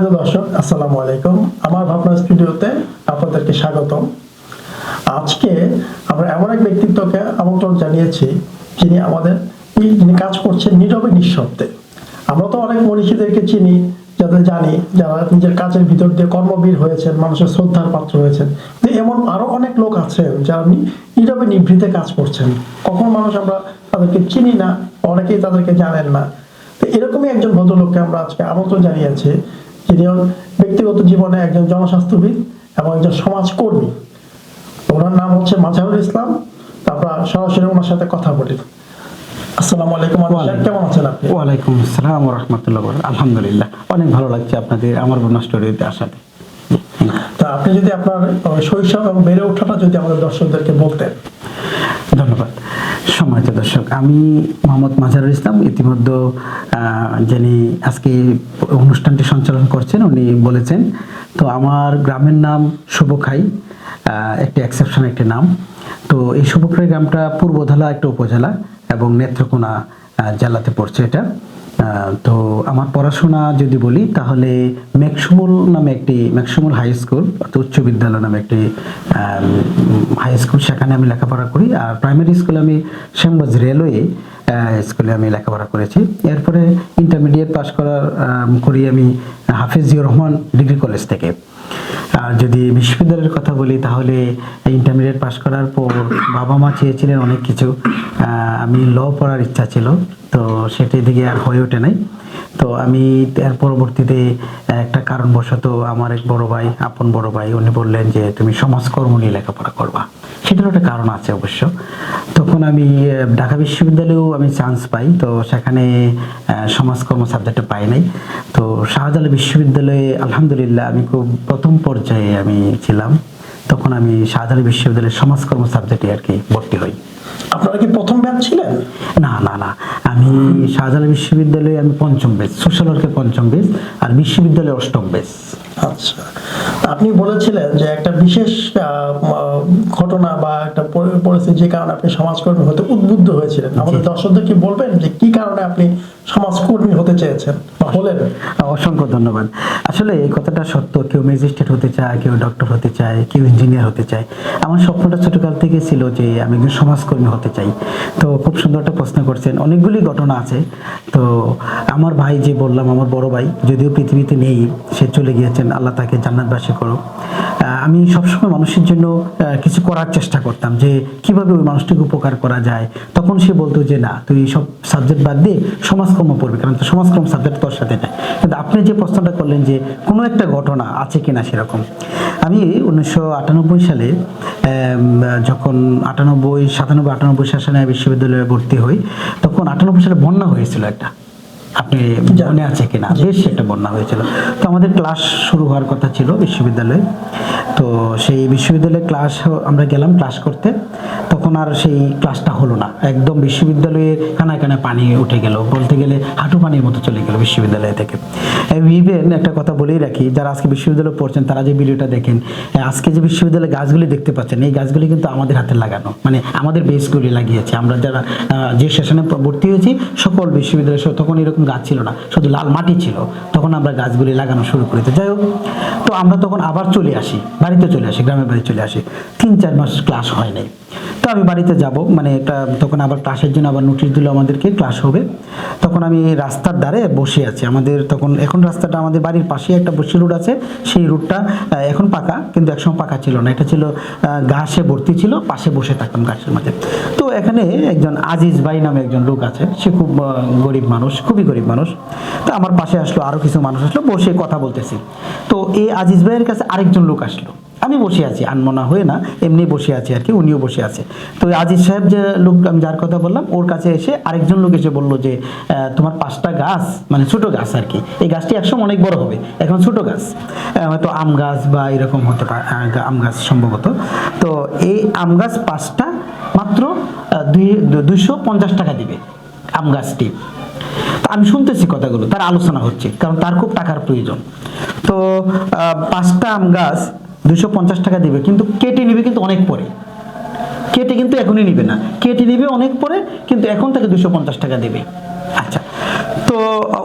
দর্শক, আসসালামু আলাইকুম। আমার ভাবনা স্টুডিওতে আপনাদেরকে স্বাগতম। আজকে আমরা এমন এক ব্যক্তিত্বকে আমন্ত্রণ জানিয়েছি, যিনি আমাদের যিনি কাজ করছেন নীরবে নিঃশব্দে। আমরা তো অনেক মনীষীদেরকে চিনি, যাদের জানি, যারা নিজের কাজের ভিতর দিয়ে কর্মবীর হয়েছেন, মানুষের শ্রদ্ধার পাত্র হয়েছেন। এমন আরও অনেক লোক আছেন, যারা নীরবে নিভৃতে কাজ করছেন। কখন মানুষ আমরা তাদেরকে চিনি না, অনেকেই তাদেরকে জানেন না। এরকমই একজন ভদ্রলোককে আমরা আজকে আমন্ত্রণ জানিয়েছি যিনি ব্যক্তিগত জীবনে একজন জনস্বাস্থ্যবিদ এবং একজন সমাজকর্মী। ওনার নাম হচ্ছে মাঝারুল ইসলাম। তারপর সরাসরি ওনার সাথে কথা বলি। আসসালামু আলাইকুম কেমন আছেন আপনি? ওয়ালাইকুম আসসালাম রহমতুল্লাহ আলহামদুলিল্লাহ অনেক ভালো লাগছে আপনাদের আমার বন্যা স্টোরিতে আসাতে। তা আপনি যদি আপনার শৈশব এবং বেড়ে ওঠাটা যদি আমাদের দর্শকদেরকে বলতেন। ধন্যবাদ। সম্মানিত দর্শক আমি মোহাম্মদ মাজারুল ইসলাম ইতিমধ্যে যিনি আজকে অনুষ্ঠানটি সঞ্চালন করছেন উনি বলেছেন তো আমার গ্রামের নাম শুভখাই একটি এক্সেপশন একটি নাম। তো এই শুভখাই গ্রামটা পূর্বধলা একটা উপজেলা এবং নেত্রকোনা জেলাতে পড়ছে এটা। তো আমার পড়াশোনা যদি বলি, তাহলে মেকসমুল নামে একটি, মেকসমুল হাই স্কুল অর্থাৎ উচ্চ বিদ্যালয় নামে একটি হাই স্কুল সেখানে আমি লেখাপড়া করি। আর প্রাইমারি স্কুলে আমি শ্যামবাজ রেলওয়ে স্কুলে আমি লেখাপড়া করেছি। এরপরে ইন্টারমিডিয়েট পাশ করার করি আমি হাফিজ জিয়র রহমান ডিগ্রি কলেজ থেকে। আর যদি বিশ্ববিদ্যালয়ের কথা বলি, তাহলে ইন্টারমিডিয়েট পাশ করার পর বাবা মা চেয়েছিলেন অনেক কিছু। আমি ল পড়ার ইচ্ছা ছিল, তো সেটি দিকে আর হয়ে ওঠে নাই। তো আমি এর পরবর্তীতে একটা কারণবশত আমার এক বড় ভাই, আপন বড় ভাই, উনি বললেন যে, তুমি সমাজকর্ম নিয়ে লেখাপড়া করবা। সেটার একটা কারণ আছে অবশ্য। তখন আমি ঢাকা বিশ্ববিদ্যালয়েও আমি চান্স পাই, তো সেখানে সমাজকর্ম সাবজেক্টে পাই নাই। তো শাহজালাল বিশ্ববিদ্যালয়ে আলহামদুলিল্লাহ আমি খুব প্রথম পর্যায়ে আমি ছিলাম। তখন আমি শাহজালাল বিশ্ববিদ্যালয়ের সমাজকর্ম সাবজেক্টে আর কি ভর্তি হই। আপনারা কি প্রথম ব্যাচ ছিলেন? না না না। আমি শাহজালাল বিশ্ববিদ্যালয়ে আমি পঞ্চম ব্যাচ সোশ্যাল ওয়ার্কের পঞ্চম ব্যাচ আর বিশ্ববিদ্যালয়ে অষ্টম ব্যাচ। আচ্ছা। আপনি বলেছিলেন যে একটা বিশেষ আহ, ঘটনা বা একটা পরিস্থিতি যে কারণে আপনি সমাজকর্মী হতে উদ্বুদ্ধ হয়েছিলেন। আমাদের দর্শকদের কি বলবেন যে কি কারণে আপনি সমাজকর্মী হতে চেয়েছেন। বা হলেন অসংখ্য ধন্যবাদ। আসলে এই কথাটা সত্য। কেউ ম্যাজিস্ট্রেট হতে চায়, কেউ ডক্টর হতে চায়, কেউ ইঞ্জিনিয়ার হতে চায়। আমার স্বপ্নটা ছোটকাল থেকে ছিল যে আমি একজন সমাজকর্মী হতে চাই। তো খুব সুন্দর একটা প্রশ্ন করছেন। অনেকগুলি ঘটনা আছে। তো আমার ভাই যে বললাম, আমার বড় ভাই, যদিও পৃথিবীতে নেই, সে চলে গিয়েছেন। আল্লাহ তাকে জান্নাতবাসী করো আমি সবসময় মানুষের জন্য কিছু করার চেষ্টা করতাম যে কীভাবে ওই মানুষটিকে উপকার করা যায়। তখন সে বলতো যে, না, তুই সব সাবজেক্ট বাদ দিয়ে সমাজকর্ম পড়বে কারণ সমাজকর্ম সাবজেক্ট তোর সাথে নেয় কিন্তু আপনি যে প্রশ্নটা করলেন যে কোনো একটা ঘটনা আছে কি না সেরকম, আমি উনিশশো আটানব্বই সালে যখন আটানব্বই, সাতানব্বই, আটানব্বই সাল সালে বিশ্ববিদ্যালয়ে ভর্তি হই, তখন আটানব্বই সালে বন্যা হয়েছিল একটা। আপনি মনে আছে কিনা? বেশ একটা বন্যা হয়েছিল। তো আমাদের ক্লাস শুরু হওয়ার কথা ছিল বিশ্ববিদ্যালয়ে। তো সেই বিশ্ববিদ্যালয়ে ক্লাস আমরা গেলাম ক্লাস করতে। তখন আর সেই ক্লাসটা হলো না। একদম বিশ্ববিদ্যালয়ে কানায় কানায় পানি উঠে গেল। বলতে গেলে হাঁটু পানির মতো চলে গেল বিশ্ববিদ্যালয় থেকে। ইভেন একটা কথা বলেই রাখি যারা আজকে বিশ্ববিদ্যালয়ে পড়ছেন তারা যে ভিডিওটা দেখেন আজকে যে বিশ্ববিদ্যালয়ে গাছগুলি দেখতে পাচ্ছেন এই গাছগুলি কিন্তু আমাদের হাতে লাগানো। মানে আমাদের বেসগুলি লাগিয়েছে। আমরা যারা যে সেশনে ভর্তি হয়েছি সকল বিশ্ববিদ্যালয়ে তখন এরকম গাছ ছিল না, শুধু লাল মাটি ছিল। তখন আমরা গাছগুলি লাগানো শুরু করি। তো যাই হোক, তো আমরা তখন আবার চলে আসি, বাড়িতে চলে আসি, গ্রামের বাড়ি চলে আসি। তিন চার মাস ক্লাস হয় নাই। তো আমি বাড়িতে যাব মানে একটা তখন আবার ক্লাসের জন্য আবার নোটিশ দিল আমাদেরকে ক্লাস হবে। তখন আমি রাস্তার ধারে বসে আছি। আমাদের তখন, এখন রাস্তাটা আমাদের বাড়ির পাশে একটা বসি রুট আছে। সেই রুটটা এখন পাকা, কিন্তু একসময় পাকা ছিল না। এটা ছিল ঘাসে ভর্তি ছিল, পাশে বসে থাকতাম ঘাসের মাঝে তো এখানে একজন আজিজ ভাই নামে একজন লোক আছে। সে খুব গরিব মানুষ, খুবই গরিব মানুষ। তো আমার পাশে আসলো, আরও কিছু মানুষ আসলো, বসে কথা বলতেছি। তো এই আজিজ ভাইয়ের কাছে আরেকজন লোক আসলো। আমি বসে আছি, আনমনা হয়ে না, এমনি বসে আছি আর কি, উনিও বসে আছে। তো আজিজ সাহেব যে লোক, আমি যার কথা বললাম, ওর কাছে এসে আরেকজন লোক এসে বলল যে তোমার পাঁচটা গাছ মানে ছোট গাছ আর কি, এই গাছটি একসময় অনেক বড় হবে, এখন ছোট গাছ। হয়তো আম গাছ বা এরকম হতে আম গাছ সম্ভবত। তো এই আম গাছ পাঁচটা মাত্র দুই দুইশো পঞ্চাশ টাকা দিবে, আম গাছটি। আমি শুনতেছি কথাগুলো, তার আলোচনা হচ্ছে, কারণ তার খুব টাকার প্রয়োজন। তো পাঁচটা আম গাছ দুশো পঞ্চাশ টাকা দিবে, কিন্তু কেটে নিবে কিন্তু অনেক পরে। কেটে কিন্তু এখনই নিবে না। কেটে নিবে অনেক পরে, কিন্তু এখন তাকে দুশো পঞ্চাশ টাকা দেবে। আচ্ছা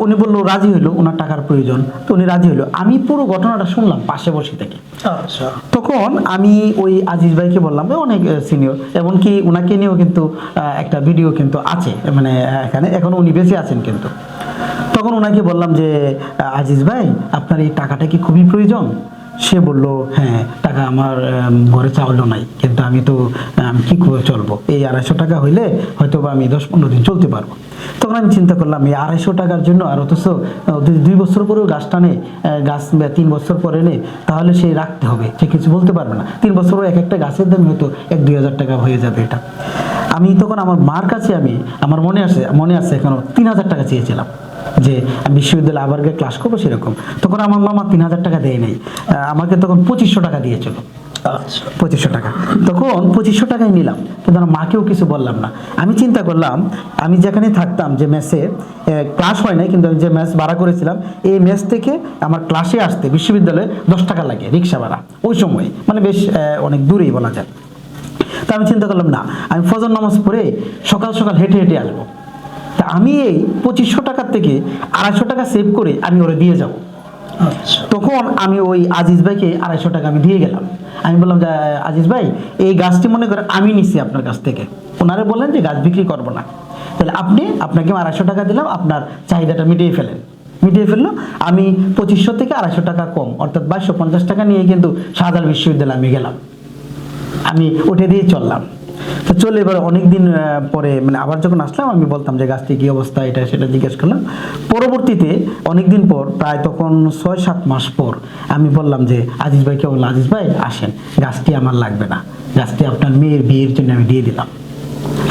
উনি বলল রাজি হইল ওনার টাকার প্রয়োজন। তো উনি রাজি হইল। আমি পুরো ঘটনাটা শুনলাম পাশে বসে থেকে। আচ্ছা। তখন আমি ওই আজিজ ভাইকে বললাম অনেক সিনিয়র এমনকি ওনাকে নিয়েও কিন্তু একটা ভিডিও কিন্তু আছে মানে এখানে। এখন উনি বেশি আছেন কিন্তু। তখন ওনাকে বললাম যে আজিজ ভাই আপনার এই টাকাটা কি খুবই প্রয়োজন? সে বলল হ্যাঁ টাকা আমার ঘরে চাউলও নাই কিন্তু আমি তো আম, কি করে চলবো? এই আড়াইশো টাকা হইলে হয়তো বা আমি দশ পনেরো দিন চলতে পারব। তখন আমি চিন্তা করলাম এই আড়াইশো টাকার জন্য আর অথচ দুই বছর পরেও গাছটা নেই গাছ তিন বছর পরে নেই তাহলে সে রাখতে হবে সে কিছু বলতে পারবে না। তিন বছর পরে এক একটা গাছের দাম হয়তো এক দুই হাজার টাকা হয়ে যাবে এটা। আমি তখন আমার মার কাছে আমি আমার মনে আছে মনে আছে এখনও তিন হাজার টাকা চেয়েছিলাম। যে বিশ্ববিদ্যালয়ে আবার গিয়ে ক্লাস করব সেরকম। তখন আমার মামা তিন হাজার টাকা দেয় নাই। আমাকে তখন পঁচিশশো টাকা দিয়েছিল। আচ্ছা। পঁচিশশো টাকা। তখন পঁচিশশো টাকাই নিলাম। কিন্তু আমার মাকেও কিছু বললাম না। আমি চিন্তা করলাম আমি যেখানে থাকতাম যে মেসে ক্লাস হয় নাই কিন্তু আমি যে মেস ভাড়া করেছিলাম এই মেস থেকে আমার ক্লাসে আসতে বিশ্ববিদ্যালয়ে দশ টাকা লাগে রিক্সা ভাড়া। ওই সময়। মানে বেশ অনেক দূরেই বলা যায়। তা আমি চিন্তা করলাম না আমি ফজর নামাজ পড়ে সকাল সকাল হেঁটে হেঁটে আসব। তা আমি এই পঁচিশশো টাকার থেকে আড়াইশো টাকা সেভ করে আমি ওরে দিয়ে যাব। আচ্ছা। তখন আমি ওই আজিজ ভাইকে আড়াইশো টাকা আমি দিয়ে গেলাম। আমি বললাম যে আজিজ ভাই এই গাছটি মনে করেন আমি নিছি আপনার কাছ থেকে। ওনারে বললেন যে গাছ বিক্রি করব না। তাহলে আপনি আপনাকে আড়াইশো টাকা দিলাম আপনার চাহিদাটা মিটিয়ে ফেলেন। মিটিয়ে ফেলল। আমি পঁচিশশো থেকে আড়াইশো টাকা কম অর্থাৎ বাইশশো পঞ্চাশ টাকা নিয়ে কিন্তু শাহজাল বিশ্ববিদ্যালয়ে আমি গেলাম। আমি উঠে দিয়ে চললাম। তো চলে এবার অনেকদিন দিন পরে মানে আবার যখন আসলাম, আমি বলতাম যে গাছটি কী অবস্থা, এটা সেটা জিজ্ঞেস করলাম। পরবর্তীতে অনেকদিন পর, প্রায় তখন ছয় সাত মাস পর, আমি বললাম যে, আজিজ ভাইকে বললাম আজিজ ভাই, আসেন। গাছটি আমার লাগবে না। গাছটি আপনার মেয়ের বিয়ের জন্য আমি দিয়ে দিলাম।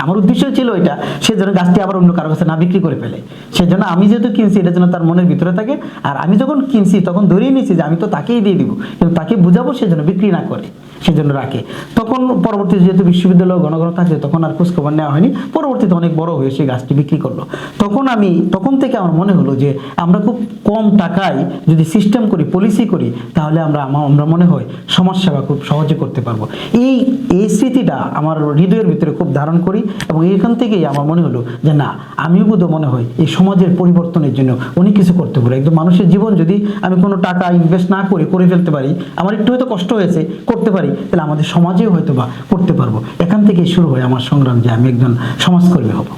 আমার উদ্দেশ্য ছিল এটা। সে যেন গাছটি আবার অন্য কারও কাছে না বিক্রি করে ফেলে। সেজন্য আমি যেহেতু কিনছি, এটা যেন তার মনের ভিতরে থাকে। আর আমি যখন কিনছি, তখন ধরেই নিয়েছি যে আমি তো তাকেই দিয়ে দিব। কিন্তু তাকে বুঝাবো সে যেন বিক্রি না করে। সেজন্য রাখে। তখন পরবর্তী যেহেতু বিশ্ববিদ্যালয় ঘন ঘন থাকে তখন আর খোঁজখবর নেওয়া হয়নি। পরবর্তীতে অনেক বড় হয়ে সেই গাছটি বিক্রি করল। তখন আমি, তখন থেকে আমার মনে হলো যে, আমরা খুব কম টাকায় যদি সিস্টেম করি পলিসি করি, তাহলে আমরা আমা- আমরা মনে হয় সমাজ সেবা খুব সহজে করতে পারব। এই এই স্মৃতিটা আমার হৃদয়ের ভিতরে খুব ধারণ করি। এবং এখান থেকেই আমার মনে হলো যে না, আমিও বোধ মনে হয় এই সমাজের পরিবর্তনের জন্য অনেক কিছু করতে পারি। একদম মানুষের জীবন যদি আমি কোনো টাকা ইনভেস্ট না করে করে ফেলতে পারি, আমার একটু হয়তো কষ্ট হয়েছে, করতে পারি, তাহলে আমাদের সমাজেও হয়তো বা করতে পারব। এখান থেকেই শুরু হয় আমার সংগ্রাম যে আমি একজন সমাজকর্মী হব।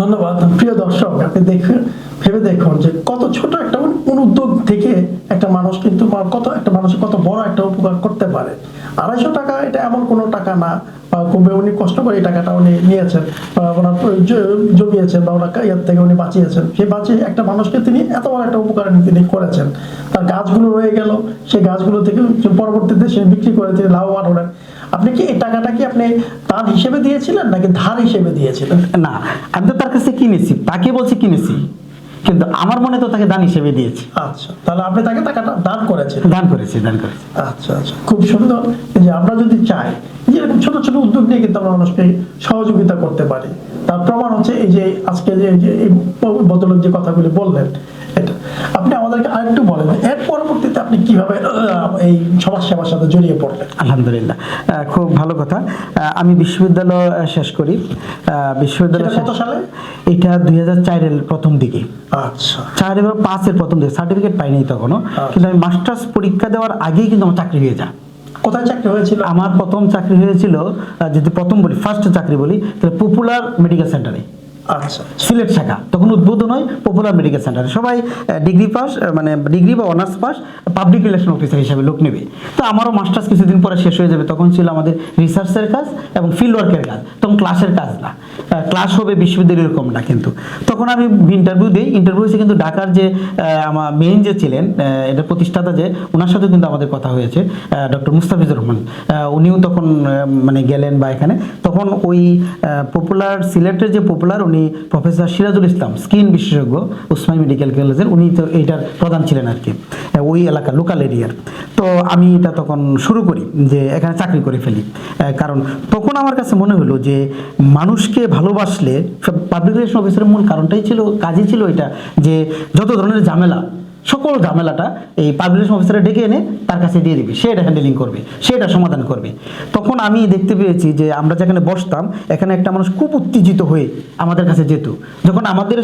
ধন্যবাদ। প্রিয় দর্শক, আপনি দেখুন ভেবে দেখুন যে কত ছোট একটা উদ্যোগ থেকে একটা মানুষ কিন্তু কত একটা মানুষের কত বড় একটা উপকার করতে পারে। আড়াইশো টাকা, এটা এমন কোনো টাকা না খুবই উনি কষ্ট করে এই টাকাটা উনি নিয়েছেন, বা ওনার জমিয়েছেন, বা ওনার ইয়ার থেকে উনি বাঁচিয়েছেন। সেই বাঁচিয়ে একটা মানুষকে তিনি এত বড় একটা উপকার তিনি করেছেন। তার গাছগুলো রয়ে গেল সেই গাছগুলো থেকে পরবর্তীতে সে বিক্রি করে তিনি লাভবান হলেন। আপনি কি এই টাকাটা কি আপনি তার হিসেবে দিয়েছিলেন, নাকি ধার হিসেবে দিয়েছিলেন? না, আমি তো তার কাছে কিনেছি, তাকে বলছি কিনেছি। কিন্তু আমার মনে তো তাকে দান হিসেবে দিয়েছি। আচ্ছা তাহলে আপনি তাকে টাকাটা দান করেছেন। দান করেছি দান করেছি। আচ্ছা আচ্ছা খুব সুন্দর। এই যে আমরা যদি চাই যে এরকম ছোট ছোট উদ্যোগ নিয়ে কিন্তু আমরা মানুষকে সহযোগিতা করতে পারি। তার প্রমাণ হচ্ছে এই যে আজকে যে এই যে এই বদলের যে কথাগুলি বললেন এটা আপনি আমাদেরকে আরেকটু বলেন এর পরবর্তীতে আপনি কীভাবে এই সমাজ সেবার সাথে জড়িয়ে পড়লেন? আলহামদুলিল্লাহ। খুব ভালো কথা। আমি বিশ্ববিদ্যালয় শেষ করি। বিশ্ববিদ্যালয় কত সালে? এটা দুই হাজার চারের প্রথম দিকে। আচ্ছা। চার এবং পাঁচের প্রথম দিকে। সার্টিফিকেট পাইনি তখনও। কিন্তু আমি মাস্টার্স পরীক্ষা দেওয়ার আগেই কিন্তু আমার চাকরি হয়ে যায়। কোথায় চাকরি হয়েছিল? আমার প্রথম চাকরি হয়েছিল যদি প্রথম বলি ফার্স্ট চাকরি বলি তাহলে পপুলার মেডিকেল সেন্টারে আচ্ছা সিলেট শাখা, তখন উদ্বোধন হয় পপুলার মেডিকেল সেন্টারে সবাই ডিগ্রি পাস মানে ডিগ্রি বা honours pass public relation officer হিসাবে লোক নেবে। তো আমারও মাস্টার্স কিছুদিন পরে শেষ হয়ে যাবে, তখন ছিল আমাদের রিসার্চের কাজ এবং ফিল্ড ওয়ার্কের কাজ, তখন ক্লাসের কাজ না। ক্লাস হবে বিশ্ববিদ্যালয় এরকম না কিন্তু। তখন আমি ইন্টারভিউ দিই ইন্টারভিউ হয়েছে কিন্তু ঢাকার যে আমার মেইন যে ছিলেন এটা প্রতিষ্ঠাতা যে ওনার সাথে কিন্তু আমাদের কথা হয়েছে ডক্টর মুস্তাফিজুর রহমান। উনিও তখন মানে গেলেন বা এখানে। তখন ওই পপুলার সিলেটের যে পপুলার উনি প্রফেসর সিরাজুল ইসলাম, স্কিন বিশেষজ্ঞ উসমাই মেডিকেল কলেজের। উনি তো এইটার প্রধান ছিলেন আর কি ওই এলাকার লোকাল এরিয়ার তো আমি এটা তখন শুরু করি যে এখানে চাকরি করে ফেলি। কারণ তখন আমার কাছে মনে হলো যে মানুষকে ভালোবাসলে পাবলিক রিলেশন অফিসারের মূল কারণটাই ছিল, কাজই ছিল এটা যে যত ধরনের ঝামেলা সকল ঝামেলাটা এই পাবলিকেশন অফিসারে ডেকে এনে তার কাছে দিয়ে দিবি। সে এটা হ্যান্ডেলিং করবে, সে এটা সমাধান করবে। তখন আমি দেখতে পেয়েছি যে আমরা যেখানে বসতাম, এখানে একটা মানুষ খুব উত্তেজিত হয়ে আমাদের কাছে যেত। যখন আমাদের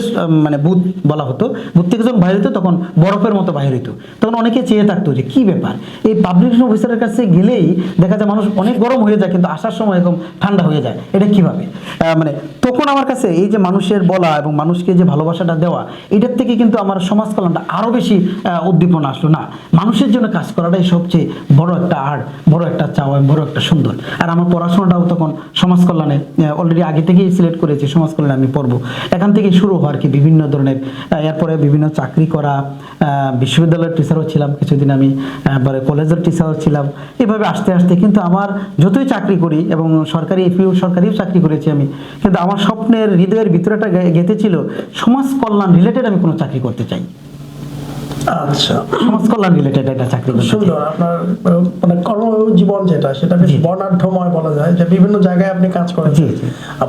মানে বুথ বলা হতো বুথ থেকে যখন বাইরে হতো, তখন বরফের মতো বাইরে হতো তখন অনেকে চেয়ে থাকতো যে কি ব্যাপার? এই পাবলিকেশন অফিসারের কাছে গেলেই দেখা যায় মানুষ অনেক গরম হয়ে যায়, কিন্তু আসার সময় এরকম ঠান্ডা হয়ে যায়। এটা কীভাবে? মানে তখন আমার কাছে এই যে মানুষের বলা এবং মানুষকে যে ভালোবাসাটা দেওয়া, এটার থেকে কিন্তু আমার সমাজ কল্যাণটা আরও বেশি উদ্দীপনা আসলো। না, মানুষের জন্য কাজ করাটাই সবচেয়ে বড় একটা আর্ট বড় একটা চাওয়া বড় একটা সুন্দর। আর আমার পড়াশোনাটাও তখন সমাজ কল্যাণে অলরেডি আগে থেকেই সিলেক্ট করেছি, সমাজ কল্যাণে আমি পড়ব। এখান থেকে শুরু হওয়ার কি বিভিন্ন ধরনের এরপরে বিভিন্ন চাকরি করা বিশ্ববিদ্যালয়ের টিচারও ছিলাম, কিছুদিন আমি পরে কলেজের টিচারও ছিলাম। এভাবে আস্তে আস্তে কিন্তু আমার যতই চাকরি করি এবং সরকারি এপিও সরকারিও চাকরি করেছি আমি, কিন্তু আমার স্বপ্নের হৃদয়ের ভিতরে একটা গে- গেঁথে ছিল সমাজ কল্যাণ রিলেটেড আমি কোনো চাকরি করতে চাই। আচ্ছা। সমাজ কল্যাণ রিলেটেড একটা চাকরি সুন্দর। আপনার মানে কর্মজীবন যেটা সেটা বেশ বর্ণাঢ্যময় বলা যায়। যে বিভিন্ন জায়গায় আপনি কাজ জি,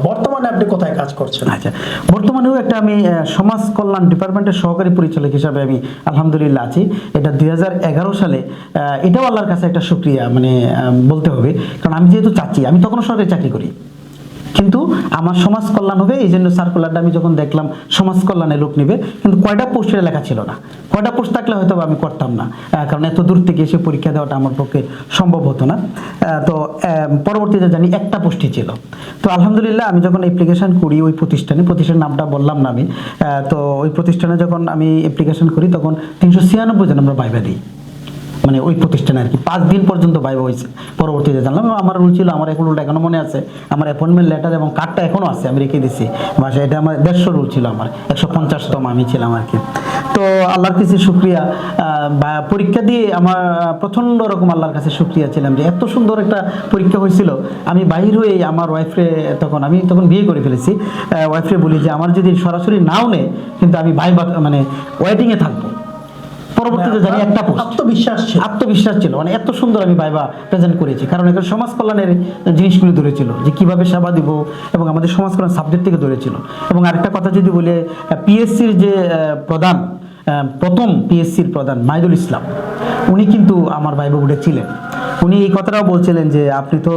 বর্তমানে আপনি কোথায় কাজ করছেন? আচ্ছা। বর্তমানেও একটা আমি সমাজ কল্যাণ ডিপার্টমেন্টের সহকারী পরিচালক হিসাবে আমি আলহামদুলিল্লাহ আছি। এটা দুই হাজার এগারো সালে এটাও আল্লাহর কাছে একটা সুক্রিয়া মানে বলতে হবে। কারণ আমি যেহেতু চাচ্ছি আমি তখনও সরকারি চাকরি করি। কিন্তু আমার সমাজ কল্যাণ হবে, এই জন্য সার্কুলারটা আমি যখন দেখলাম, সমাজ কল্যাণে লোক নেবে। কিন্তু কয়টা পোস্টের লেখা ছিল না। কয়টা পোস্ট থাকলে হয়তো আমি করতাম না। কারণ এত দূর থেকে এসে পরীক্ষা দেওয়াটা আমার পক্ষে সম্ভব হতো না। তো পরবর্তীতে জানি একটা পোস্টই ছিল। তো আলহামদুলিল্লাহ, আমি যখন অ্যাপ্লিকেশন করি ওই প্রতিষ্ঠানে, প্রতিষ্ঠানের নামটা বললাম না আমি তো ওই প্রতিষ্ঠানে যখন আমি অ্যাপ্লিকেশন করি, তখন তিনশো ছিয়ানব্বই জন আমরা বাইবা দিই। মানে ওই প্রতিষ্ঠানে আর কি। পাঁচ দিন পর্যন্ত বাইবা হয়েছে পরবর্তীতে জানলাম। আমার রুল ছিল আমার এখন রুলটা এখনও মনে আছে। আমার অ্যাপয়েন্টমেন্ট লেটার এবং কার্ডটা এখনও আছে, আমি রেখে দিছি। বাসায় এটা আমার দেড়শো রুল ছিল আমার, একশো পঞ্চাশতম আমি ছিলাম আর কি। তো আল্লাহর কাছে বা পরীক্ষা দিয়ে আমার প্রচণ্ড রকম আল্লাহর কাছে শুক্রিয়া ছিলাম যে এত সুন্দর একটা পরীক্ষা হয়েছিল। আমি বাহির হয়ে আমার ওয়াইফরে তখন আমি তখন বিয়ে করে ফেলেছি। ওয়াইফরে বলি যে, আমার যদি সরাসরি নাও নেয় কিন্তু আমি ভাই মানে ওয়েটিংয়ে থাকব। পরবর্তীতে জানি একটা আত্মবিশ্বাস ছিল। আত্মবিশ্বাস ছিল। মানে এত সুন্দর আমি ভাইবা প্রেজেন্ট করেছি। কারণ এখানে সমাজ কল্যাণের জিনিসগুলি ধরেছিল যে কীভাবে সেবা দিব এবং আমাদের সমাজ কল্যাণ সাবজেক্ট থেকে ধরেছিল। এবং আরেকটা কথা যদি বলে পিএসসির যে প্রধান প্রথম পিএসসির প্রধান মাইদুল ইসলাম উনি কিন্তু আমার ভাইবা উঠে ছিলেন। উনি এই কথাটাও বলছিলেন যে আপনি তো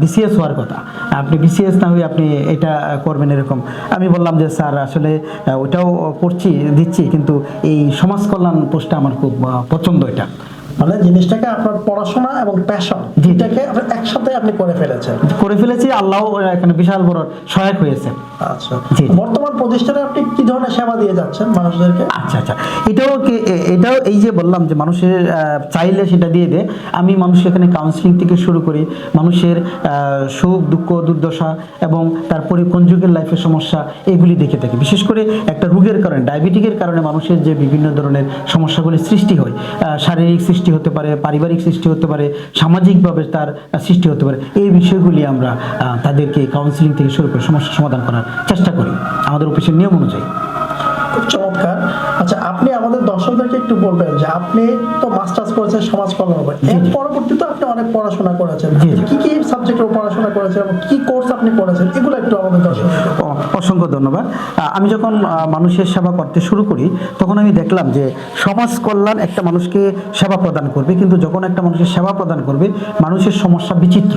বিসিএস হওয়ার কথা। আপনি বিসিএস না হয়ে আপনি এটা করবেন এরকম। আমি বললাম যে, স্যার, আসলে ওটাও করছি, দিচ্ছি, কিন্তু এই সমাজ কল্যাণ পোস্টটা আমার খুব পছন্দ এটা। মানে জিনিসটাকে আপনার পড়াশোনা এবং প্যাশন আপনি একসাথে আপনি করে ফেলেছেন। করে ফেলেছি আল্লাহ এখানে বিশাল বড় সহায়ক হয়েছে। আচ্ছা। বর্তমান প্রতিষ্ঠানে আপনি কি ধরনের সেবা দিয়ে যাচ্ছেন মানুষদেরকে? আচ্ছা আচ্ছা। এটাও কি এটাও এই যে বললাম যে মানুষের চাইলে সেটা দিয়ে আমি মানুষের এখানে কাউন্সিলিং থেকে শুরু করি। মানুষের আহ, সুখ দুঃখ দুর্দশা এবং তারপরে কনজুগের লাইফের সমস্যা এগুলি দেখে থাকি। বিশেষ করে একটা রোগের কারণে ডায়াবেটিকের কারণে মানুষের যে বিভিন্ন ধরনের সমস্যাগুলি সৃষ্টি হয় আহ, শারীরিক সৃষ্টি হতে পারে, পারিবারিক সৃষ্টি হতে পারে, সামাজিকভাবে তার সৃষ্টি হতে পারে। এই বিষয়গুলি আমরা তাদেরকে কাউন্সিলিং থেকে শুরু করে সমস্যা সমাধান করার চেষ্টা করি। আমাদের অফিসের নিয়ম অনুযায়ী। খুব চমৎকার। আচ্ছা আপনি আমাদের দর্শকদেরকে একটু বলবেন যে আপনি তো মাস্টার্স করেছেন সমাজ কল্যাণ এর পরবর্তীতে আপনি অনেক পড়াশোনা করেছেন। কি কি সাবজেক্টের পড়াশোনা করেছেন এবং কি কোর্স আপনি করেছেন এগুলো একটু আমাদের দর্শকদেরকে অ- অসংখ্য ধন্যবাদ। আমি যখন মানুষের সেবা করতে শুরু করি তখন আমি দেখলাম যে সমাজ কল্যাণ একটা মানুষকে সেবা প্রদান করবে কিন্তু যখন একটা মানুষের সেবা প্রদান করবে মানুষের সমস্যা বিচিত্র।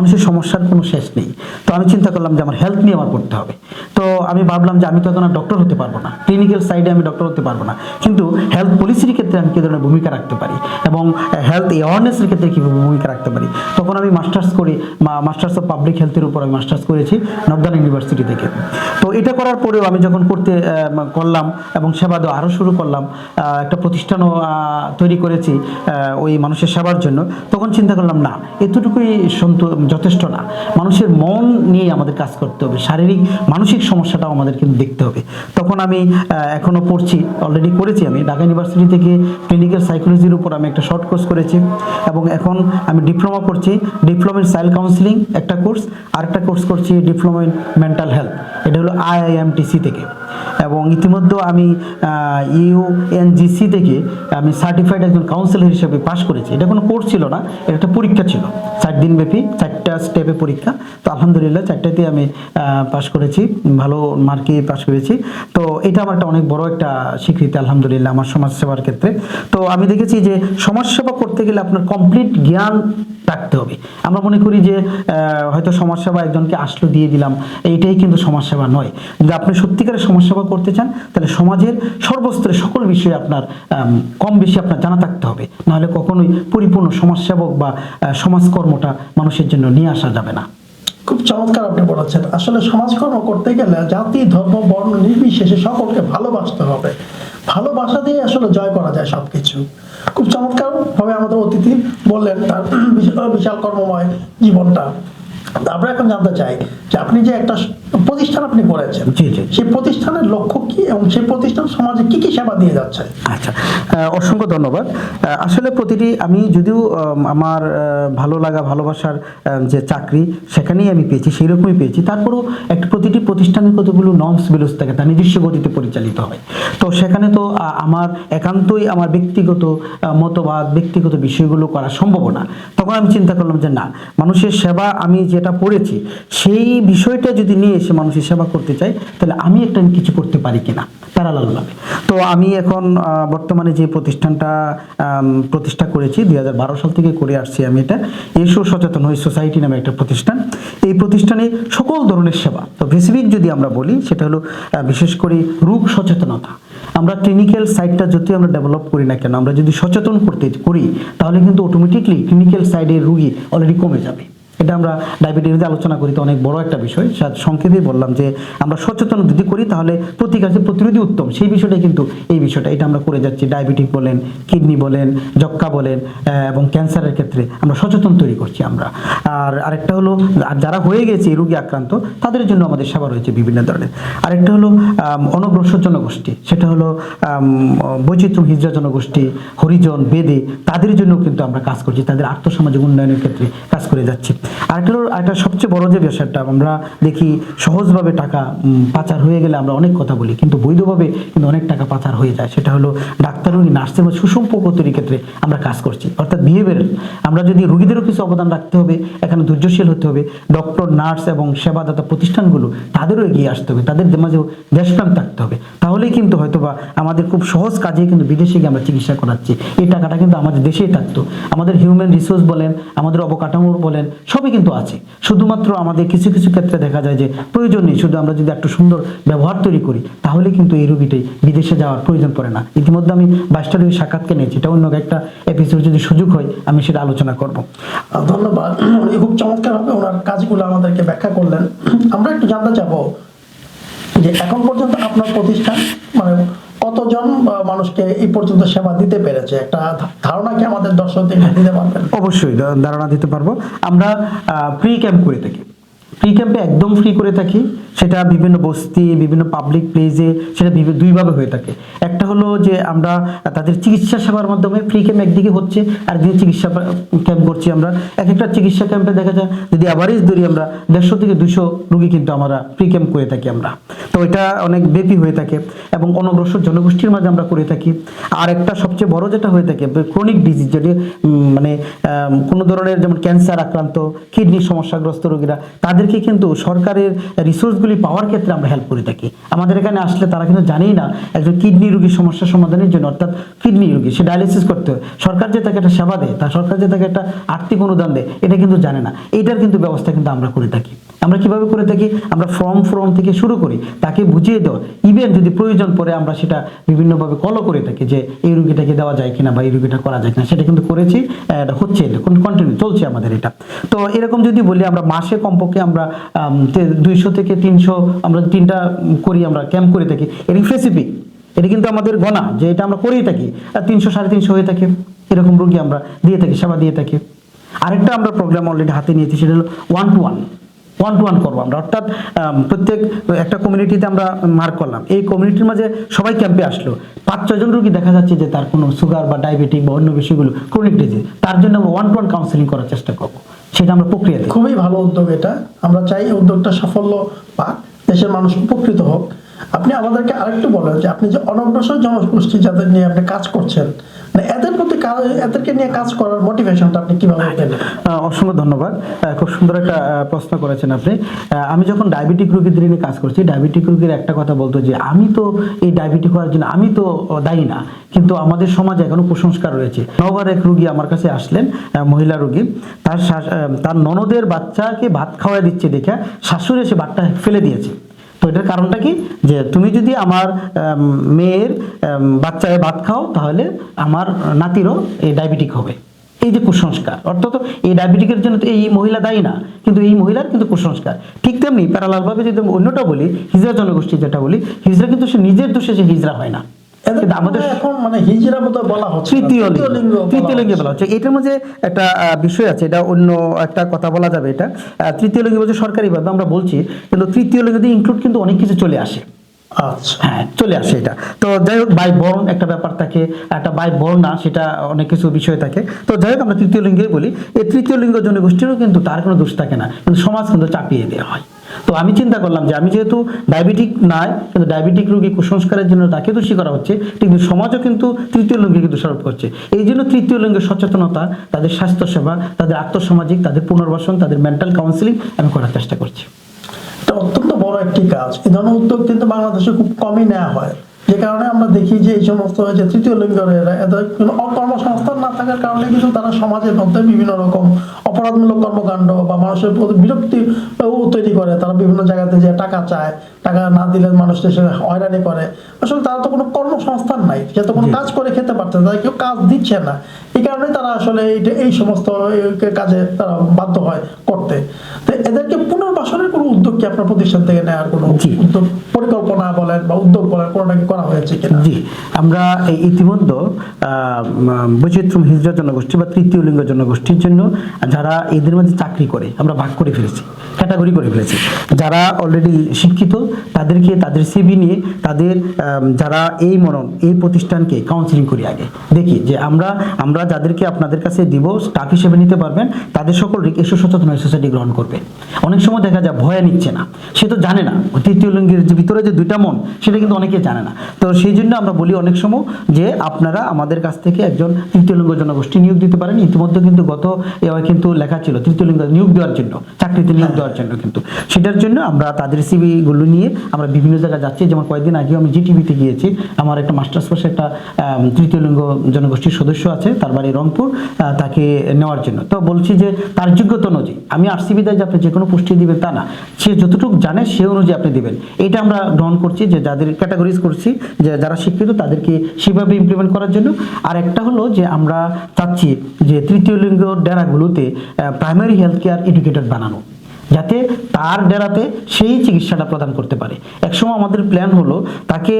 মানুষের সমস্যার কোনো শেষ নেই। তো আমি চিন্তা করলাম যে আমার হেলথ নিয়ে আমার পড়তে হবে। তো আমি ভাবলাম যে আমি তো এখন আর ডক্টর হতে পারব না। ক্লিনিক্যাল সাইডে আমি ডক্টর হতে পারব না। কিন্তু হেলথ পলিসির ক্ষেত্রে আমি কী ধরনের ভূমিকা রাখতে পারি? এবং হেলথ অ্যাওয়ারনেসের ক্ষেত্রে কীভাবে ভূমিকা রাখতে পারি? তখন আমি মাস্টার্স করি মাস্টার্স অফ পাবলিক হেলথের উপর আমি মাস্টার্স করেছি নর্দার্ন ইউনিভার্সিটি থেকে। তো এটা করার পরেও আমি যখন করতে করলাম এবং সেবা দেওয়া আরও শুরু করলাম একটা প্রতিষ্ঠানও তৈরি করেছি ওই মানুষের সেবার জন্য, তখন চিন্তা করলাম, না, এতটুকুই সন্ত যথেষ্ট না। মানুষের মন নিয়ে আমাদের কাজ করতে হবে। শারীরিক, মানসিক সমস্যাটাও আমাদের কিন্তু দেখতে হবে। তখন আমি এখনও পড়ছি অলরেডি করেছি আমি। ঢাকা ইউনিভার্সিটি থেকে ক্লিনিক্যাল সাইকোলজির উপর আমি একটা শর্ট কোর্স করেছি এবং এখন আমি ডিপ্লোমা করছি। ডিপ্লোমা ইন কাউন্সিলিং একটা কোর্স আর একটা কোর্স করছি ডিপ্লোমা ইন মেন্টাল হেলথ এটা হলো আইআইএমটিসি থেকে। এবং ইতিমধ্যে আমি ইউএনজিসি থেকে আমি সার্টিফাইড একজন কাউন্সিলর হিসেবে পাশ করেছি। এটা কোনো কোর্স ছিল না, এটা একটা পরীক্ষা ছিল। চার দিন ব্যাপী, চারটা স্টেপে পরীক্ষা। তো আলহামদুলিল্লাহ চারটাতে আমি পাশ করেছি, ভালো মার্কে পাশ করেছি। তো এটা আমার একটা অনেক বড় একটা স্বীকৃতি, আলহামদুলিল্লাহ, আমার সমাজসেবার ক্ষেত্রে। তো আমি দেখেছি যে সমাজসেবা করতে গেলে আপনার কমপ্লিট জ্ঞান রাখতে হবে। আমরা মনে করি যে হয়তো সমাজসেবা একজনকে আসলো দিয়ে দিলাম, এইটাই কিন্তু সমাজসেবা নয়। যদি আপনি সত্যিকারের সমাজসেবা করতে চান, তাহলে সমাজের সর্বস্তরে সকল বিষয়ে আপনার কম বেশি আপনার জানা থাকতে হবে। নাহলে কখনোই পরিপূর্ণ সমাজসেবক বা সমাজকর্মটা মানুষের জন্য নিয়ে আসা যাবে না। খুব চমৎকার আপনি বলেছেন। আসলে সমাজকর্ম করতে গেলে জাতি, ধর্ম, বর্ণ নির্বিশেষে সকলকে ভালোবাসতে হবে। ভালোবাসা দিয়ে আসলে জয় করা যায় সবকিছু। খুব চমৎকার ভাবে আমাদের অতিথি বললেন তার বিশাল কর্মময় জীবনটা। আমরা এখন জানতে চাই যে আপনি যে একটা প্রতিষ্ঠান আপনি করেছেন। জি, জি। সেই প্রতিষ্ঠানের লক্ষ্য কি এবং সেই প্রতিষ্ঠান সমাজে কি কি সেবা দিয়ে যাচ্ছে? আচ্ছা অসংখ্য ধন্যবাদ। আসলে প্রতিটি আমি যদিও আমার ভালো লাগা ভালোবাসার যে চাকরি সেখানেই আমি পেয়েছি সেই রকমই পেয়েছি। তারপরেও একটা প্রতিটি প্রতিষ্ঠানের কতগুলো নর্মস বেলুস থাকে তার নিজস্ব গতিতে পরিচালিত হয়। তো সেখানে তো আমার একান্তই আমার ব্যক্তিগত মতবাদ ব্যক্তিগত বিষয়গুলো করা সম্ভব না। তখন আমি চিন্তা করলাম যে না মানুষের সেবা আমি যেটা পড়েছি সেই বিষয়টা যদি নিয়ে এসে মানুষের সেবা করতে চাই, তাহলে আমি একটা কিছু করতে পারি কিনা? প্যারালালভাবে তো আমি এখন বর্তমানে যে প্রতিষ্ঠানটা প্রতিষ্ঠা করেছি, দুই হাজার বারো সাল থেকে করে আসছি আমি এটা, এসো সচেতন হই সোসাইটি নামে একটা প্রতিষ্ঠান। এই প্রতিষ্ঠানে সকল ধরনের সেবা। তো বেসিক যদি আমরা বলি, সেটা হলো বিশেষ করে রোগ সচেতনতা। আমরা ক্লিনিক্যাল সাইডটা যদি আমরা ডেভেলপ করি না কেন, আমরা যদি সচেতন করতে করি, তাহলে কিন্তু অটোমেটিকলি ক্লিনিক্যাল সাইডের রুগী অলরেডি কমে যাবে। এটা আমরা ডায়াবেটিসে আলোচনা করি, তো অনেক বড় একটা বিষয়। সংক্ষেপে বললাম যে, আমরা সচেতন যদি করি, তাহলে প্রতিকার যে প্রতিরোধী উত্তম, সেই বিষয়টাই কিন্তু এই বিষয়টা। এটা আমরা করে যাচ্ছি। ডায়াবেটিক বলেন কিডনি বলেন যক্কা বলেন এবং ক্যান্সারের ক্ষেত্রে আমরা সচেতন তৈরি করছি আমরা। আর আরেকটা হলো, আর যারা হয়ে গেছে রোগী আক্রান্ত, তাদের জন্য আমাদের সেবা রয়েছে বিভিন্ন ধরনের। আরেকটা হলো অনগ্রসর জনগোষ্ঠী সেটা হলো বৈচিত্র্য হিজড়া জনগোষ্ঠী হরিজন, বেদে, তাদের জন্য কিন্তু আমরা কাজ করছি। তাদের আর্থসামাজিক উন্নয়নের ক্ষেত্রে কাজ করে যাচ্ছি। আরেকটা আরেকটা সবচেয়ে বড় যে বিষয়টা, আমরা দেখি সহজভাবে টাকা পাচার হয়ে গেলে আমরা অনেক কথা বলি, কিন্তু বৈধভাবে কিন্তু অনেক টাকা পাচার হয়ে যায়। সেটা হলো ডাক্তার রোগী সুসম্পর্ক তৈরির ক্ষেত্রে আমরা কাজ করছি। অর্থাৎ বিহেভিয়ার আমরা যদি রোগীদেরও কিছু অবদান রাখতে হবে, এখানে ধৈর্যশীল হতে হবে ডক্টর নার্স এবং সেবাদাতা প্রতিষ্ঠানগুলো তাদেরও এগিয়ে আসতে হবে, তাদের মাঝেও দেশপ্রাণ থাকতে হবে। তাহলেই কিন্তু হয়তোবা আমাদের খুব সহজ কাজে কিন্তু বিদেশে গিয়ে আমরা চিকিৎসা করাচ্ছি। এই টাকাটা কিন্তু আমাদের দেশেই থাকতো। আমাদের হিউম্যান রিসোর্স বলেন, আমাদের অবকাঠামো বলেন সবই কিন্তু আছে। শুধুমাত্র আমাদের কিছু কিছু ক্ষেত্রে দেখা যায় যে প্রয়োজন নেই। শুধু আমরা যদি একটু সুন্দর ব্যবহার তৈরি করি, তাহলে কিন্তু এই রোগীটাই বিদেশে যাওয়ার প্রয়োজন পড়ে না। ইতিমধ্যে আমি বাইশটা রোগী সাক্ষাৎকে নিয়েছি। এটা অন্য একটা এপিসোড যদি সুযোগ হয়, আমি সেটা আলোচনা করব। ধন্যবাদ। উনি খুব চমৎকার ভাবে ওনার কাজগুলো আমাদেরকে ব্যাখ্যা করলেন। আমরা একটু জানতে চাবো যে এখন পর্যন্ত আপনার প্রতিষ্ঠান মানে কতজন মানুষকে এই পর্যন্ত সেবা দিতে পেরেছে? একটা ধারণা কি আমাদের দর্শকদের দিতে পারবেন? অবশ্যই ধারণা দিতে পারব। আমরা প্রি ক্যাম্প করে থাকি। প্রি ক্যাম্পে একদম ফ্রি করে থাকি। সেটা বিভিন্ন বস্তি, বিভিন্ন পাবলিক প্লেসে সেটা দুইভাবে হয়ে থাকে। একটা হলো যে আমরা তাদের চিকিৎসা সেবার মাধ্যমে ফ্রি ক্যাম্প একদিকে হচ্ছে আর একদিকে চিকিৎসা ক্যাম্প করছি আমরা। এক একটা চিকিৎসা ক্যাম্পে দেখা যায়, যদি অ্যাভারেজ ধরি আমরা, দেড়শো থেকে দুশো রুগী কিন্তু আমরা ফ্রি ক্যাম্প করে থাকি আমরা। তো এটা অনেক ব্যাপী হয়ে থাকে এবং অনগ্রসর জনগোষ্ঠীর মাঝে আমরা করে থাকি। আর একটা সবচেয়ে বড় যেটা হয়ে থাকে ক্রনিক ডিজিজ যেটি মানে কোনো ধরনের যেমন ক্যান্সার আক্রান্ত কিডনির সমস্যাগ্রস্ত রোগীরা তাদেরকে কিন্তু সরকারের রিসোর্সগুলি পাওয়ার ক্ষেত্রে আমরা হেল্প করে থাকি। আমাদের এখানে আসলে তারা কিন্তু জানেই না একজন কিডনি রোগীর সমস্যা সমাধানের জন্য, অর্থাৎ কিডনি রোগী, সে ডায়ালিসিস করতে হয়। সরকার যে তাকে একটা সেবা দেয়, তা সরকার যে তাকে একটা আর্থিক অনুদান দেয়, এটা কিন্তু জানে না। এইটার কিন্তু ব্যবস্থা কিন্তু আমরা করে থাকি। আমরা কীভাবে করে থাকি? আমরা ফর্ম ফর্ম থেকে শুরু করি। তাকে বুঝিয়ে দেওয়া। ইভেন যদি প্রয়োজন পড়ে, আমরা সেটা বিভিন্নভাবে কলও করে থাকি যে, এই রুগীটাকে দেওয়া যায় কিনা বা এই রুগীটা করা যায় কিনা, সেটা কিন্তু করেছি এটা হচ্ছে কন্টিনিউ চলছে আমাদের এটা। তো এরকম যদি বলি, আমরা মাসে কমপক্ষে আমরা দুইশো থেকে তিনশো, আমরা তিনটা করি, আমরা ক্যাম্প করে থাকি। এর স্পেসিফিক এটা কিন্তু আমাদের গণা, যে এটা আমরা করেই থাকি। তিনশো, সাড়ে তিনশো হয়ে থাকে। এরকম রুগী আমরা দিয়ে থাকি, সেবা দিয়ে থাকি। আরেকটা আমরা প্রোগ্রাম অলরেডি হাতে নিয়েছি, সেটা হলো one two one one two one করব আমরা। অর্থাৎ প্রত্যেক, একটা কমিউনিটিতে আমরা মার্ক করলাম। এই কমিউনিটির মাঝে সবাই ক্যাম্পে আসলো। পাঁচ ছজন রুগী দেখা যাচ্ছে যে তার কোনো সুগার বা ডায়াবেটিক বা অন্য বিষয়গুলো ক্রনিক ডিজিজ তার জন্য আমরা ওয়ান টু ওয়ান কাউন্সিলিং করার চেষ্টা করব। সেটা আমরা প্রক্রিয়া খুবই ভালো উদ্যোগ এটা। আমরা চাই উদ্যোগটা সাফল্য পাক, দেশের মানুষ উপকৃত হোক। আপনি আমাদেরকে আরেকটু বলেন যে আপনি যে অনগ্রসর জনগোষ্ঠী যাদের নিয়ে আপনি কাজ করছেন এদের প্রতি এদেরকে নিয়ে কাজ করার মোটিভেশনটা আপনি কীভাবে অসংখ্য ধন্যবাদ। খুব সুন্দর একটা প্রশ্ন করেছেন আপনি। আমি যখন ডায়াবেটিক রোগীদের নিয়ে কাজ করছি ডায়াবেটিক রোগীর একটা কথা বলতো যে আমি তো এই ডায়াবেটিক হওয়ার জন্য আমি তো দায়ী না। কিন্তু আমাদের সমাজে এখনও কুসংস্কার রয়েছে। নবার এক রুগী আমার কাছে আসলেন মহিলা রুগী। তার তার ননদের বাচ্চাকে ভাত খাওয়াই দিচ্ছে দেখে শাশুড়ি এসে ভাতটা ফেলে দিয়েছে। তো এটার কারণটা কি? যে তুমি যদি আমার মেয়ের বাচ্চায় ভাত খাও, তাহলে আমার নাতিরও এই ডায়াবেটিক হবে। এই যে কুসংস্কার, অর্থাৎ এই ডায়াবেটিকের জন্য তো এই মহিলা দায়ী না, কিন্তু এই মহিলার কিন্তু কুসংস্কার। ঠিক তেমনি প্যারালালভাবে যদি অন্যটা বলি, হিজরা জনগোষ্ঠী যেটা বলি, হিজরা কিন্তু সে নিজের দোষে সে হিজরা হয় না। আমাদের এখন মানে হিজরা বলা হচ্ছে তৃতীয় লিঙ্গ। তৃতীয় লিঙ্গে বলা হচ্ছে। এটার মধ্যে একটা বিষয় আছে এটা অন্য একটা কথা বলা যাবে এটা। তৃতীয় লিঙ্গে বলছে সরকারিভাবে আমরা বলছি কিন্তু তৃতীয় লিঙ্গে ইনক্লুড কিন্তু অনেক কিছু চলে আসে। আচ্ছা। হ্যাঁ চলে আসে এটা। তো যাই হোক বাই বর্ণ একটা ব্যাপার থাকে একটা বাই বর্ণ না সেটা অনেক কিছু বিষয় থাকে। তো যাই হোক আমরা তৃতীয় লিঙ্গে বলি। এই তৃতীয় লিঙ্গ জনগোষ্ঠীরও কিন্তু তার কোনো দোষ থাকে না কিন্তু সমাজ কিন্তু চাপিয়ে দেওয়া হয়। তো আমি চিন্তা করলাম যে আমি যেহেতু ডায়াবেটিক নাই, কিন্তু ডায়াবেটিক রোগী কুসংস্কারের জন্য তাকে দোষী করা হচ্ছে, কিন্তু সমাজও কিন্তু তৃতীয় লিঙ্গকে দোষারোপ করছে। এই জন্য তৃতীয় লিঙ্গের সচেতনতা, তাদের স্বাস্থ্যসেবা, তাদের আত্মসামাজিক, তাদের পুনর্বাসন, তাদের মেন্টাল কাউন্সিলিং আমি করার চেষ্টা করছি। এটা অত্যন্ত বড় একটি কাজ। এই ধরনের উদ্যোগ কিন্তু বাংলাদেশে খুব কমই নেওয়া হয়। যে কারণে আমরা দেখি যে এই সমস্ত যে তৃতীয় লিঙ্গের এরা এদের কোনো অকর্মসংস্থান না থাকার কারণে কিন্তু তারা সমাজের মধ্যে বিভিন্ন রকম অপরাধমূলক কর্মকাণ্ড বা মানুষের প্রতি বিরক্তি তৈরি করে। তারা বিভিন্ন জায়গাতে যে টাকা চায় টাকা না দিলে মানুষ এসে হয়রানি করে। আসলে তারা তো কোনো কর্মসংস্থান নাই। সে তো কোনো কাজ করে খেতে পারছে না তারা কেউ কাজ দিচ্ছে না। এই কারণে তারা আসলে এই- সমস্ত কাজে তারা বাধ্য হয় করতে। তো এদেরকে পুনর্বাসনের কোনো উদ্যোগ কি আপনার প্রতিষ্ঠান থেকে নেওয়ার কোনো। উদ্যোগ পরিকল্পনা বলেন বা উদ্যোগ বলেন কোনোটা কি করা হয়েছে কিনা? জি আমরা এই ইতিমধ্যে বৈচিত্র্য হিজড়া জনগোষ্ঠী বা তৃতীয় লিঙ্গ জনগোষ্ঠীর জন্য যারা এদের মধ্যে চাকরি করে আমরা ভাগ করে ফেলেছি। ক্যাটাগরি করে ফেলেছি। যারা অলরেডি শিক্ষিত, তাদেরকে তাদের সিবি নিয়ে তাদের যারা এই মনন এই প্রতিষ্ঠানকে কাউন্সিলিং করি আগে। দেখি যে আমরা আমরা যাদেরকে আপনাদের কাছে দিব স্টাফ হিসেবে নিতে পারবেন, তাদের সকল এসো সচেতন সোসাইটি গ্রহণ করবে। অনেক সময় দেখা যায় ভয় নিচ্ছে না। সে তো জানে না। তৃতীয় লিঙ্গের যে ভিতরে যে দুইটা মন, সেটা কিন্তু অনেকে জানে না। তো সেই জন্য আমরা বলি অনেক সময় যে আপনারা আমাদের কাছ থেকে একজন তৃতীয় লিঙ্গ জনগোষ্ঠী নিয়োগ দিতে পারেন। ইতিমধ্যে কিন্তু গত এবার কিন্তু লেখা ছিল, তৃতীয় লিঙ্গ নিয়োগ দেওয়ার জন্য, চাকরিতে নিয়োগ দেওয়ার জন্য কিন্তু। সেটার জন্য আমরা তাদের সিবি গুলো নিয়ে আমরা বিভিন্ন জায়গায় যাচ্ছি। যেমন কয়েকদিন আগেও আমি জিটিভিতে গিয়েছি। আমার একটা মাস্টার্স কোর্সে একটা তৃতীয় লিঙ্গ জনগোষ্ঠীর সদস্য আছে। তার বাড়ি রংপুর তাকে নেওয়ার জন্য। তো বলছি যে তার যোগ্যতা অনুযায়ী, আমি আরসিবি দেয় যে আপনি যে কোনো পুষ্টি দিবেন তা না। সে যতটুকু জানে, সে অনুযায়ী আপনি দিবেন। এটা আমরা গ্রহণ করছি যে যাদের ক্যাটাগরিজ করছি, যে যারা শিক্ষিত, তাদেরকে সেভাবে ইমপ্লিমেন্ট করার জন্য। আর একটা হলো যে আমরা চাচ্ছি যে তৃতীয় লিঙ্গ ডেরাগুলোতে প্রাইমারি হেলথ কেয়ার এডুকেটেড বানানো। যাতে তার ডেরাতে সেই চিকিৎসাটা প্রদান করতে পারে। একসময় আমাদের প্ল্যান হলো তাকে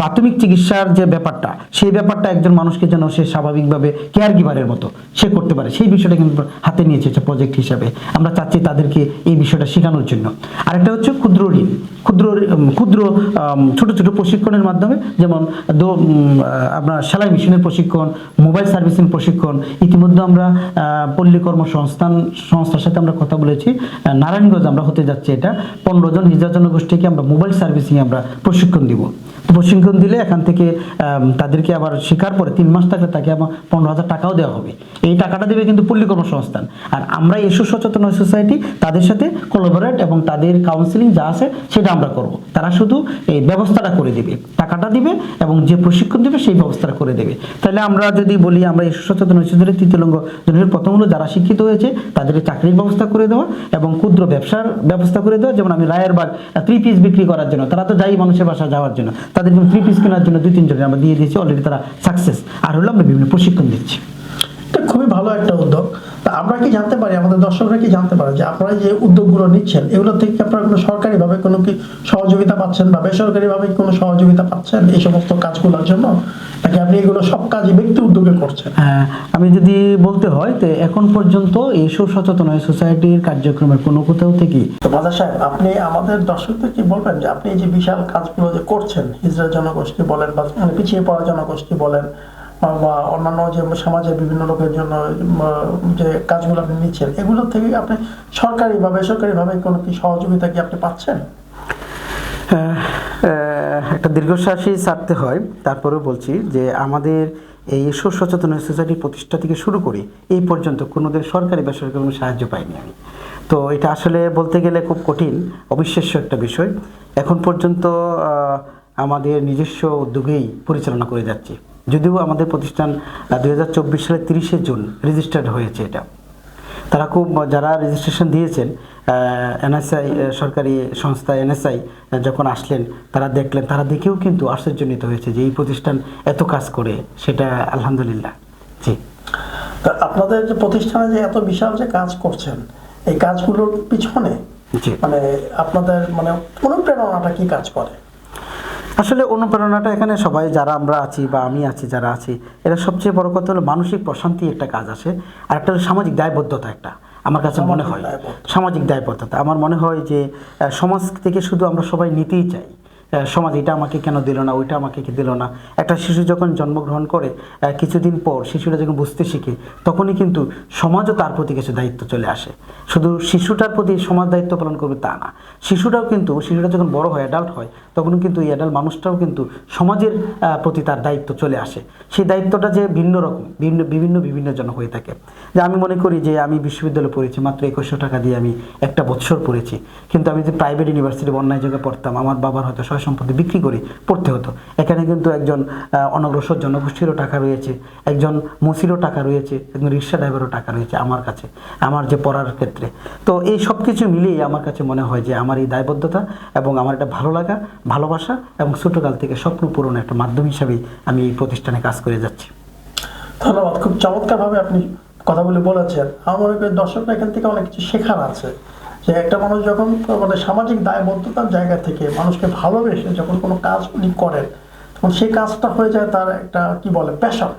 প্রাথমিক চিকিৎসার যে ব্যাপারটা, সেই ব্যাপারটা একজন মানুষকে যেন সে স্বাভাবিকভাবে কেয়ার গিভারের মতো সে করতে পারে। সেই বিষয়টা কিন্তু হাতে নিয়েছে একটা প্রজেক্ট হিসাবে। আমরা চাচ্ছি তাদেরকে এই বিষয়টা শেখানোর জন্য। আরেকটা হচ্ছে ক্ষুদ্র ঋণ। ক্ষুদ্র ক্ষুদ্র ছোট ছোট প্রশিক্ষণের মাধ্যমে যেমন আপনার সেলাই মেশিনের প্রশিক্ষণ মোবাইল সার্ভিসিং প্রশিক্ষণ, ইতিমধ্যে আমরা পল্লী কর্মসংস্থান সংস্থার সাথে আমরা কথা বলেছি নারায়ণগঞ্জ আমরা হতে যাচ্ছি এটা। পনেরো জন হিজড়া জনগোষ্ঠীকে আমরা মোবাইল সার্ভিসিং আমরা প্রশিক্ষণ দিব। প্রশিক্ষণ দিলে এখান থেকে তাদেরকে আবার শেখার পরে তিন মাস থাকলে তাকে আবার পনেরো হাজার টাকাও দেওয়া হবে। এই টাকাটা দেবে কিন্তু পল্লী কর্মসংস্থান। আর আমরা এসো সচেতন সোসাইটি, তাদের সাথে কোলাবোরেট এবং তাদের কাউন্সিলিং যা আছে সেটা আমরা করব। তারা শুধু এই ব্যবস্থাটা করে দেবে। টাকাটা দিবে এবং যে প্রশিক্ষণ দেবে সেই ব্যবস্থাটা করে দেবে। তাহলে আমরা যদি বলি, আমরা এসো সচেতন সোসাইটির তৃতীয় লিঙ্গ জনের প্রথম হলো যারা শিক্ষিত হয়েছে, তাদের চাকরির ব্যবস্থা করে দেওয়া এবং ক্ষুদ্র ব্যবসার ব্যবস্থা করে দেওয়া। যেমন আমি রায়েরবাগ থ্রি পিস বিক্রি করার জন্য। তারা তো যাই মানুষের বাসা যাওয়ার জন্য। তাদের জন্য থ্রি পিস কেনার জন্য দুই তিনজনের আমরা দিয়ে দিয়েছি অলরেডি তারা সাকসেস আর হলো আমরা বিভিন্ন প্রশিক্ষণ দিচ্ছি। এটা খুবই ভালো একটা উদ্যোগ। আমরা কি জানতে পারি? আমাদের দর্শকরা কি জানতে পারে যে আপনারা যে উদ্যোগগুলো নিচ্ছেন এগুলো থেকে কি আপনারা কোনো সরকারিভাবে কোনো কি সহযোগিতা পাচ্ছেন বা বেসরকারিভাবে কোনো সহযোগিতা পাচ্ছেন এই সমস্ত কাজগুলোর জন্য? নাকি আপনি এগুলো সব কাজই ব্যক্তি উদ্যোগে করছেন? হ্যাঁ, আমি যদি বলতে হয় তো এখন পর্যন্ত এই সচেতন সোসাইটির কার্যক্রমের কোনো কোথাও থেকে তো সাহেব আপনি আমাদের দর্শকদের কি বলবেন যে আপনি এই যে বিশাল কাজগুলো যে করছেন হিজড়া জনগোষ্ঠী বলেন বা পিছিয়ে পড়া জনগোষ্ঠী বলেন বা অন্যান্য যে সমাজের বিভিন্ন লোকের জন্য যে কাজগুলো আপনি নিচ্ছেন, এগুলো থেকে আপনি সরকারি বা বেসরকারি ভাবে কোনো কি সহযোগিতা কি আপনি পাচ্ছেন? একটা দীর্ঘশ্বাসই ছাড়তে হয়। তারপরেও বলছি যে আমাদের এই সুসচেতন সোসাইটি প্রতিষ্ঠা থেকে শুরু করে, এই পর্যন্ত কোনোদিন সরকারি, বেসরকারি কোনো সাহায্য পাইনি আমি। তো এটা আসলে বলতে গেলে খুব কঠিন, অবিশ্বাস্য একটা বিষয়। এখন পর্যন্ত আমাদের নিজস্ব উদ্যোগেই পরিচালনা করে যাচ্ছি। যদিও আমাদের প্রতিষ্ঠান দুই হাজার চব্বিশ সালের তিরিশে জুন রেজিস্টার্ড হয়েছে এটা। তারা খুব যারা রেজিস্ট্রেশন দিয়েছেন এনএসআই সরকারি সংস্থা এনএসআই যখন আসলেন তারা দেখলেন তারা দেখেও কিন্তু আশ্চর্যজনিত হয়েছে যে এই প্রতিষ্ঠান এত কাজ করে সেটা আলহামদুলিল্লাহ। জি। আপনাদের যে প্রতিষ্ঠানে যে এত বিশাল যে কাজ করছেন এই কাজগুলোর পিছনে জি। মানে আপনাদের মানে অনুপ্রেরণাটা কি কাজ করে? আসলে অনুপ্রেরণাটা এখানে সবাই যারা আমরা আছি বা আমি আছি যারা আছি এটা সবচেয়ে বড় কথা হলো মানসিক প্রশান্তি একটা কাজ আছে আর একটা সামাজিক দায়বদ্ধতা একটা আমার কাছে মনে হয়। সামাজিক দায়বদ্ধতা। আমার মনে হয় যে সমাজ থেকে শুধু আমরা সবাই নিতেই চাই। সমাজ এটা আমাকে কেন দিল না, ওইটা আমাকে কি দিল না। একটা শিশু যখন জন্মগ্রহণ করে কিছুদিন পর শিশুটা যখন বুঝতে শিখে, তখনই কিন্তু সমাজও তার প্রতি কিছু দায়িত্ব চলে আসে। শুধু শিশুটার প্রতি সমাজ দায়িত্ব পালন করবে তা না, শিশুটাও কিন্তু, শিশুটা যখন বড় হয় অ্যাডাল্ট হয় তখন কিন্তু এই অ্যাডাল্ট মানুষটাও কিন্তু সমাজের প্রতি তার দায়িত্ব চলে আসে। সেই দায়িত্বটা যে ভিন্ন রকম বিভিন্ন বিভিন্ন বিভিন্ন জন হয়ে থাকে। যে আমি মনে করি যে আমি বিশ্ববিদ্যালয়ে পড়েছি, মাত্র একুশশো টাকা দিয়ে আমি একটা বছর পড়েছি। কিন্তু আমি যে প্রাইভেট ইউনিভার্সিটি অন্যায় জায়গায় পড়তাম, আমার বাবার হয়তো সয় সম্পত্তি বিক্রি করে পড়তে হতো। এখানে কিন্তু একজন অনগ্রসর জনগোষ্ঠীরও টাকা রয়েছে, একজন মুসিরও টাকা রয়েছে, একজন রিক্সা ড্রাইভারও টাকা রয়েছে আমার কাছে, আমার যে পড়ার ক্ষেত্রে। তো এই সব কিছু মিলিয়ে আমার কাছে মনে হয় যে আমার এই দায়বদ্ধতা এবং আমার একটা ভালো লাগা, ভালোবাসা এবং ছোটোকাল থেকে স্বপ্ন পূরণের একটা মাধ্যম হিসাবেই আমি এই প্রতিষ্ঠানে কাজ করে যাচ্ছি। ধন্যবাদ, খুব চমৎকার ভাবে আপনি কথাগুলি বলেছেন। আমার করি দর্শকরা এখান থেকে অনেক কিছু শেখার আছে। যে একটা মানুষ যখন মানে সামাজিক দায়বদ্ধতার জায়গা থেকে মানুষকে ভালোবেসে যখন কোনো কাজ উনি করেন তখন সেই কাজটা হয়ে যায় তার একটা কি বলে প্যাশন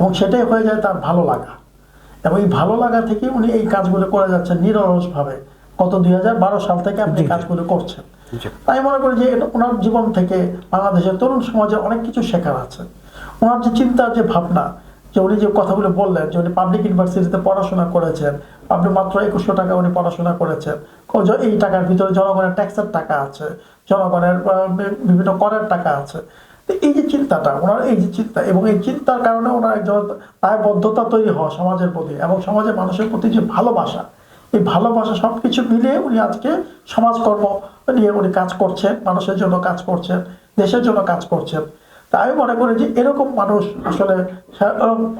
এবং সেটাই হয়ে যায় তার ভালো লাগা এবং এই ভালো লাগা থেকে উনি এই কাজগুলো করে যাচ্ছেন নিরলসভাবে গত দুই হাজার বারো সাল থেকে আপনি। কাজগুলো করছেন। তাই মনে করি যে এটা ওনার জীবন থেকে বাংলাদেশের তরুণ সমাজে অনেক কিছু শেখার আছে ওনার যে চিন্তার যে ভাবনা যে উনি যে কথাগুলো বললেন যে উনি পাবলিক ইউনিভার্সিটিতে পড়াশোনা করেছেন, আপনি মাত্র একুশশো টাকা উনি পড়াশোনা করেছেন এই টাকার ভিতরে জনগণের ট্যাক্সের টাকা আছে, জনগণের বিভিন্ন করের টাকা আছে। এই যে চিন্তাটা, ওনার এই যে চিন্তা, এবং এই চিন্তার কারণে ওনার একজন দায়বদ্ধতা তৈরি হওয়া সমাজের প্রতি এবং সমাজের মানুষের প্রতি যে ভালোবাসা, এই ভালোবাসা সবকিছু মিলিয়ে উনি আজকে সমাজকর্ম নিয়ে উনি কাজ করছেন, মানুষের জন্য কাজ করছেন, দেশের জন্য কাজ করছেন। তা আমি মনে করি যে এরকম মানুষ আসলে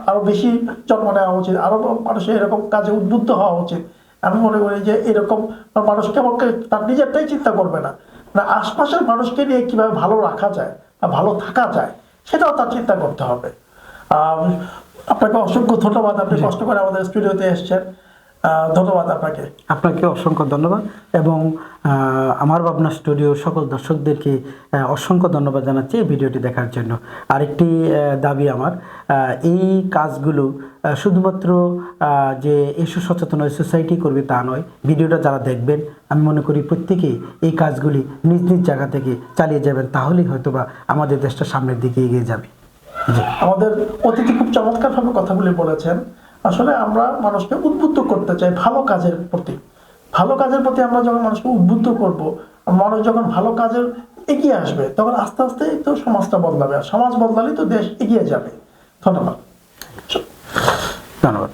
আরও বেশি জন্ম নেওয়া উচিত আরও মানুষের এরকম কাজে উদ্বুদ্ধ হওয়া উচিত। আমি মনে করি যে এরকম মানুষ কেবল কে- তার নিজেরটাই চিন্তা করবে না। মানে আশপাশের মানুষকে নিয়ে কীভাবে ভালো রাখা যায় বা ভালো থাকা যায় সেটাও তার চিন্তা করতে হবে। আপনাকে অসংখ্য ধন্যবাদ আপনি কষ্ট করে আমাদের স্টুডিওতে এসেছেন। ধন্যবাদ আপনাকে। আপনাকে অসংখ্য ধন্যবাদ এবং আমার ভাবনা স্টুডিও সকল দর্শকদেরকে অসংখ্য ধন্যবাদ জানাচ্ছি এই ভিডিওটি দেখার জন্য। আরেকটি দাবি আমার এই কাজগুলো শুধুমাত্র যে এসু সচেতন সোসাইটি করবে তা নয় ভিডিওটা যারা দেখবেন আমি মনে করি প্রত্যেকেই এই কাজগুলি নিজ নিজ জায়গা থেকে চালিয়ে যাবেন তাহলেই হয়তোবা আমাদের দেশটা সামনের দিকে এগিয়ে যাবে। আমাদের অতিথি খুব চমৎকার ভাবে কথাগুলি বলেছেন। আসলে আমরা মানুষকে উদ্বুদ্ধ করতে চাই ভালো কাজের প্রতি। ভালো কাজের প্রতি আমরা যখন মানুষকে উদ্বুদ্ধ করব, মানুষ যখন ভালো কাজের এগিয়ে আসবে, তখন আস্তে আস্তে তো সমাজটা বদলাবে আর সমাজ বদলালে তো দেশ এগিয়ে যাবে। ধন্যবাদ। ধন্যবাদ।